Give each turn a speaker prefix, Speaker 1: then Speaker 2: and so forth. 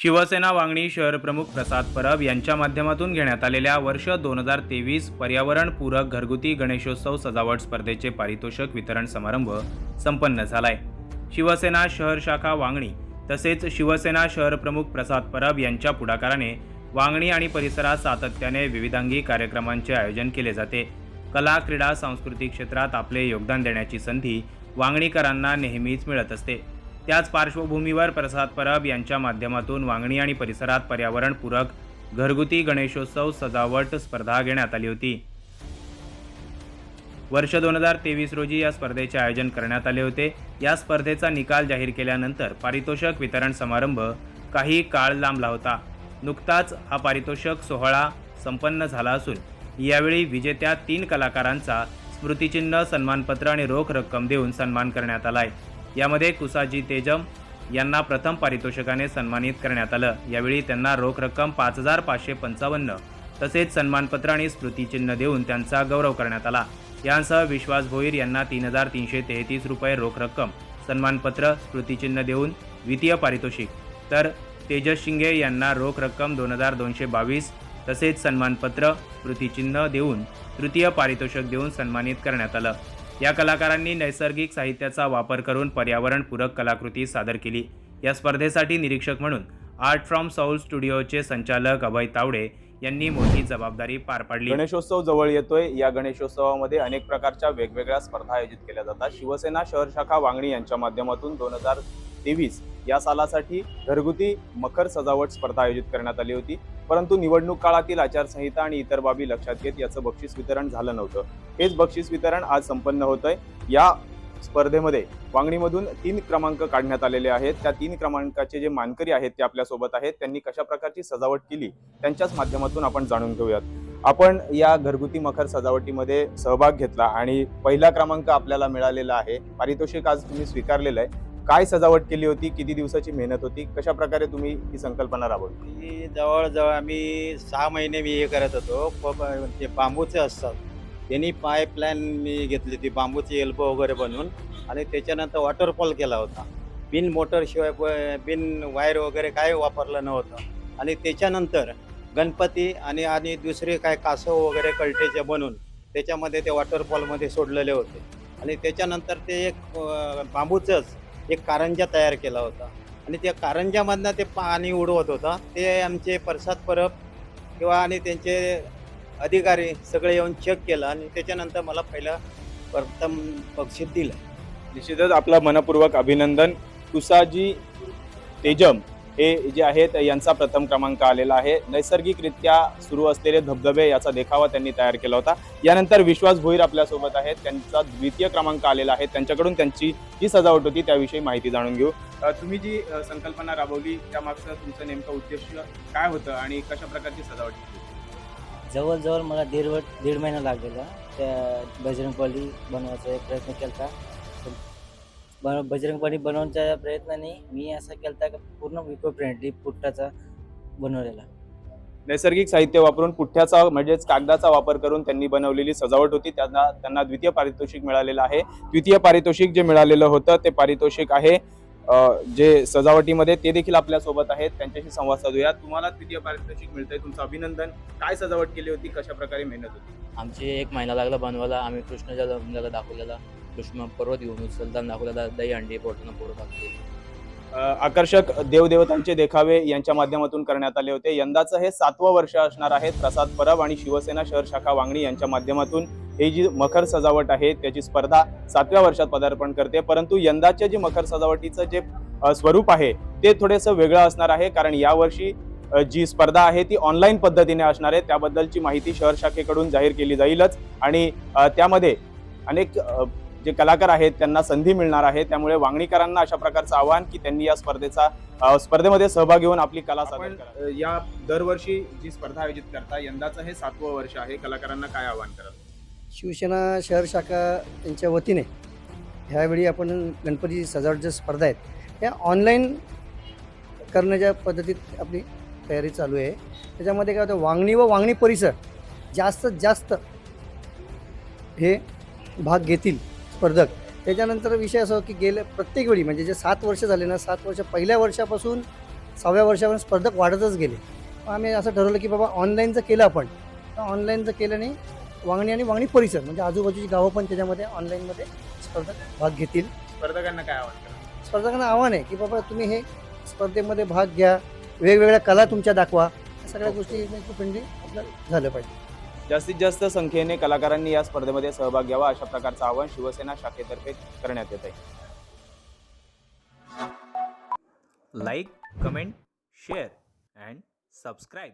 Speaker 1: शिवसेना वांगणी शहर प्रमुख प्रसाद परब यांच्या माध्यमातून घेण्यात आलेल्या वर्ष दोन हजार तेवीस पर्यावरण पूरक घरगुती गणेशोत्सव सजावट स्पर्धेचे पारितोषिक वितरण समारंभ संपन्न झालाय. शिवसेना शहर शाखा वांगणी तसेच शिवसेना शहर प्रमुख प्रसाद परब यांच्या पुढाकाराने वांगणी आणि परिसरात सातत्याने विविधांगी कार्यक्रमांचे आयोजन केले जाते. कला क्रीडा सांस्कृतिक क्षेत्रात आपले योगदान देण्याची संधी वांगणीकरांना नेहमीच मिळत असते. त्याच पार्श्वभूमीवर प्रसाद परब यांच्या माध्यमातून वांगणी आणि परिसरात पर्यावरणपूरक घरगुती गणेशोत्सव सजावट स्पर्धा घेण्यात आली होती. वर्ष दोन हजार तेवीस रोजी या स्पर्धेचे आयोजन करण्यात आले होते. या स्पर्धेचा निकाल जाहीर केल्यानंतर पारितोषक वितरण समारंभ काही काळ लांबला होता. नुकताच हा पारितोषक सोहळा संपन्न झाला असून यावेळी विजेत्या तीन कलाकारांचा स्मृतिचिन्ह सन्मानपत्र आणि रोख रक्कम देऊन सन्मान करण्यात आला आहे यामध्ये कुसाजी तेजम यांना प्रथम पारितोषिकाने सन्मानित करण्यात आलं. यावेळी त्यांना रोख रक्कम पाच हजार पाचशे पंचावन्न तसेच सन्मानपत्र आणि स्मृतिचिन्ह देऊन त्यांचा गौरव करण्यात आला. यांसह विश्वास भोईर यांना तीन हजार तीनशे तेहतीस रुपये रोख रक्कम सन्मानपत्र स्मृतिचिन्ह देऊन द्वितीय पारितोषिक. तर तेजस शिंगे यांना रोख रक्कम दोन हजार दोनशे बावीस तसेच सन्मानपत्र स्मृतिचिन्ह देऊन तृतीय पारितोषिक देऊन सन्मानित करण्यात आलं. या कलाकारांनी नैसर्गिक साहित्याचा वापर करून पर्यावरणपूरक कलाकृती सादर केली. या स्पर्धेसाठी निरीक्षक म्हणून आर्ट फ्रॉम साऊल स्टुडिओचे संचालक अभय तावडे यांनी मोठी जबाबदारी पार पाडली.
Speaker 2: गणेशोत्सव जवळ येतोय. या गणेशोत्सवामध्ये अनेक प्रकारच्या वेगवेगळ्या स्पर्धा आयोजित केल्या जातात. शिवसेना शहर शाखा वांगणी यांच्या माध्यमातून दोन हजार तेवीस या सालासाठी घरगुती मखर सजावट स्पर्धा आयोजित करण्यात आली होती. परंतु निवडणूक काळातील आचारसंहिता आणि इतर बाबी लक्षात घेत याचं बक्षीस वितरण झालं नव्हतं. हेच बक्षीस वितरण आज संपन्न होत आहे या स्पर्धेमध्ये वांगणीमधून तीन क्रमांक काढण्यात आलेले आहेत. त्या तीन क्रमांकाचे जे मानकरी आहेत ते आपल्यासोबत आहेत. त्यांनी कशा प्रकारची सजावट केली त्यांच्याच माध्यमातून आपण जाणून घेऊयात. आपण या घरगुती मखर सजावटीमध्ये सहभाग घेतला आणि पहिला क्रमांक आपल्याला मिळालेला आहे. पारितोषिक आज तुम्ही स्वीकारलेलं आहे. काय सजावट केली होती? किती दिवसाची मेहनत होती? कशा प्रकारे तुम्ही ही संकल्पना राबवली?
Speaker 3: मी जवळजवळ आम्ही सहा महिने मी हे करत होतो. प- ते बांबूचे असतात. त्यांनी पाईपलाईन मी घेतली ती बांबूची एल्बो वगैरे बनवून. आणि त्याच्यानंतर वॉटरफॉल केला होता. बिन मोटरशिवाय प- बिन वायर वगैरे काय वापरलं नव्हतं. आणि त्याच्यानंतर गणपती आणि आणि दुसरे काय कासव वगैरे कलटेचे बनवून त्याच्यामध्ये ते वॉटरफॉलमध्ये सोडलेले होते. आणि त्याच्यानंतर ते एक बांबूचंच एक कारंजा तयार केला होता. आणि त्या कारंजामधनं ते पाणी उडवत होता. ते आमचे प्रसाद परब किंवा आणि त्यांचे अधिकारी सगळे येऊन चेक केलं आणि त्याच्यानंतर मला पहिलं प्रथम बक्षीस दिलं.
Speaker 2: निश्चितच आपलं मनपूर्वक अभिनंदन. तुसाजी तेजम हे जे आहेत यांचा प्रथम क्रमांक आलेला आहे. नैसर्गिकरित्या सुरू असलेले धबधबे याचा देखावा त्यांनी तयार केला होता. यानंतर विश्वास भोईर आपल्यासोबत आहेत. त्यांचा द्वितीय क्रमांक आलेला आहे. त्यांच्याकडून त्यांची जी सजावट होती त्याविषयी माहिती जाणून घेऊ. तुम्ही जी संकल्पना राबवली त्यामागचं तुमचं नेमकं उद्देश काय होतं आणि कशा प्रकारची सजावट
Speaker 4: जवळजवळ मला दीड वर दीड महिना लागलेला. त्या बजरंगबली बनवायचा एक प्रयत्न केला होता बजरंगबली बनवण्याच्या प्रयत्नाने मी असं केला की पूर्ण इको फ्रेंडली पुट्टाचा बनवलेला.
Speaker 2: नैसर्गिक साहित्य वापरून पुठ्ठ्याचा म्हणजेच कागदाचा वापर करून त्यांनी बनवलेली सजावट होती. त्यांना त्यांना द्वितीय पारितोषिक मिळालेलं आहे. द्वितीय पारितोषिक जे मिळालेलं होतं ते पारितोषिक आहे. जे सजावटीमध्ये ते देखील आपल्यासोबत आहेत. त्यांच्याशी संवाद साधूया. तुम्हाला द्वितीय पारितोषिक मिळतंय. तुमचं अभिनंदन. काय सजावट केली होती? कशा प्रकारे मेहनत होती?
Speaker 5: आमची एक महिना लागला बनवायला. आम्ही कृष्णाच्या जन्माला दाखवलेला. कृष्ण पर्वत घेऊन उचलताना दाखवलेला दही अंडी पोटणं पोळं
Speaker 2: लागते आकर्षक देवदेवतांचे देखावे यांच्या माध्यमातून करण्यात आले होते. यंदाचं हे सातवं वर्ष असणार आहे. प्रसाद परब आणि शिवसेना शहर शाखा वांगणी यांच्या माध्यमातून ही जी मखर सजावट आहे त्याची स्पर्धा सातव्या वर्षात पदार्पण करते. परंतु यंदाच्या जे मखर सजावटीचं जे स्वरूप आहे ते थोडंसं वेगळं असणार आहे. कारण यावर्षी जी स्पर्धा आहे ती ऑनलाईन पद्धतीने असणार आहे. त्याबद्दलची माहिती शहर शाखेकडून जाहीर केली जाईलच. आणि त्यामध्ये अनेक जे कलाकार आहेत त्यांना संधी मिळणार आहे. त्यामुळे वांगणीकरांना अशा प्रकारचं आव्हान की त्यांनी या स्पर्धेचा स्पर्धेमध्ये सहभाग घेऊन आपली कला सादर करा या दरवर्षी जी स्पर्धा आयोजित करता यंदाचं हे सातवं वर्ष आहे. कलाकारांना काय आव्हान करा
Speaker 6: शिवसेना शहर शाखा यांच्या वतीने ह्यावेळी आपण गणपती सजावट ज्या स्पर्धा आहेत त्या ऑनलाईन करण्याच्या पद्धतीत आपली तयारी चालू आहे. त्याच्यामध्ये काय होतं वांगणी व वांगणी परिसर जास्तीत जास्त हे भाग घेतील. स्पर्धक. त्याच्यानंतर विषय असा की गेल्या प्रत्येक वेळी म्हणजे जे सात वर्ष झाले ना सात वर्ष पहिल्या वर्षापासून सहाव्या वर्षावर स्पर्धक वाढतच गेले. आम्ही असं ठरवलं की बाबा ऑनलाईन जर केलं आपण तर ऑनलाईन जर केलं नाही वांगणी आणि वांगणी परिसर म्हणजे आजूबाजूची गावं पण त्याच्यामध्ये ऑनलाईनमध्ये स्पर्धक भाग घेतील.
Speaker 1: स्पर्धकांना काय आवडतं?
Speaker 6: स्पर्धकांना आव्हान आहे की बाबा तुम्ही हे स्पर्धेमध्ये भाग घ्या वेगवेगळ्या कला तुमच्या दाखवा. या सगळ्या गोष्टी इको फ्रेंडली आपलं झालं पाहिजे.
Speaker 2: जास्तीत जास्त संख्येने कलाकारांनी या स्पर्धेमध्ये सहभाग घ्यावा अशा प्रकारचं आवाहन शिवसेना शाखेतर्फे करण्यात येत आहे
Speaker 1: like comment share and subscribe.